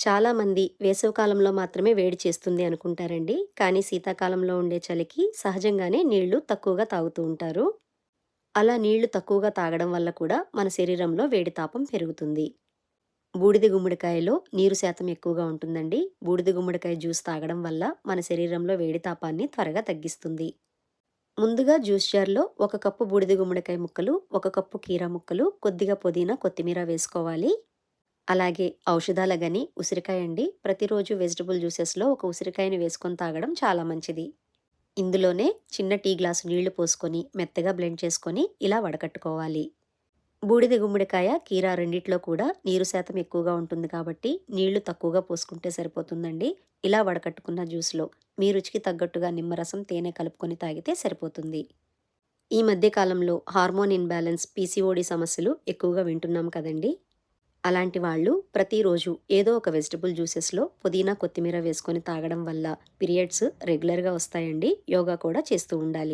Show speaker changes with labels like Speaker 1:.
Speaker 1: చాలామంది వేసవికాలంలో మాత్రమే వేడి చేస్తుంది అనుకుంటారండి. కానీ శీతాకాలంలో ఉండే చలికి సహజంగానే నీళ్ళు తక్కువగా తాగుతూ ఉంటారు. అలా నీళ్ళు తక్కువగా తాగడం వల్ల కూడా మన శరీరంలో వేడి తాపం పెరుగుతుంది. బూడిద గుమ్మడికాయలో నీరు శాతం ఎక్కువగా ఉంటుందండి. బూడిద గుమ్మడికాయ జ్యూస్ తాగడం వల్ల మన శరీరంలో వేడి తాపాన్ని త్వరగా తగ్గిస్తుంది. ముందుగా జ్యూస్ జార్లో ఒక కప్పు బూడిద గుమ్మడికాయ ముక్కలు ఒక కప్పు కీరా ముక్కలు కొద్దిగా పుదీనా కొత్తిమీర వేసుకోవాలి. అలాగే ఔషధాల గని ఉసిరికాయ అండి. ప్రతిరోజు వెజిటబుల్ జ్యూసెస్లో ఒక ఉసిరికాయని వేసుకొని తాగడం చాలా మంచిది. ఇందులోనే చిన్న టీ గ్లాసు నీళ్ళు పోసుకొని మెత్తగా బ్లెండ్ చేసుకొని ఇలా వడకట్టుకోవాలి. బూడిద గుమ్మడికాయ కీరా రెండిట్లో కూడా నీరు శాతం ఎక్కువగా ఉంటుంది కాబట్టి నీళ్ళు తక్కువగా పోసుకుంటే సరిపోతుందండి. ఇలా వడకట్టుకున్న జ్యూస్లో మీ రుచికి తగ్గట్టుగా నిమ్మరసం తేనె కలుపుకొని తాగితే సరిపోతుంది. ఈ మధ్య కాలంలో హార్మోన్ ఇన్బ్యాలెన్స్ పీసీఓడి సమస్యలు ఎక్కువగా వింటున్నాం కదండి. అలాంటి వాళ్ళు ప్రతిరోజు ఏదో ఒక వెజిటబుల్ జ్యూసెస్లో పుదీనా కొత్తిమీర వేసుకొని తాగడం వల్ల పీరియడ్స్ రెగ్యులర్గా వస్తాయండి. యోగా కూడా చేస్తూ ఉండాలి.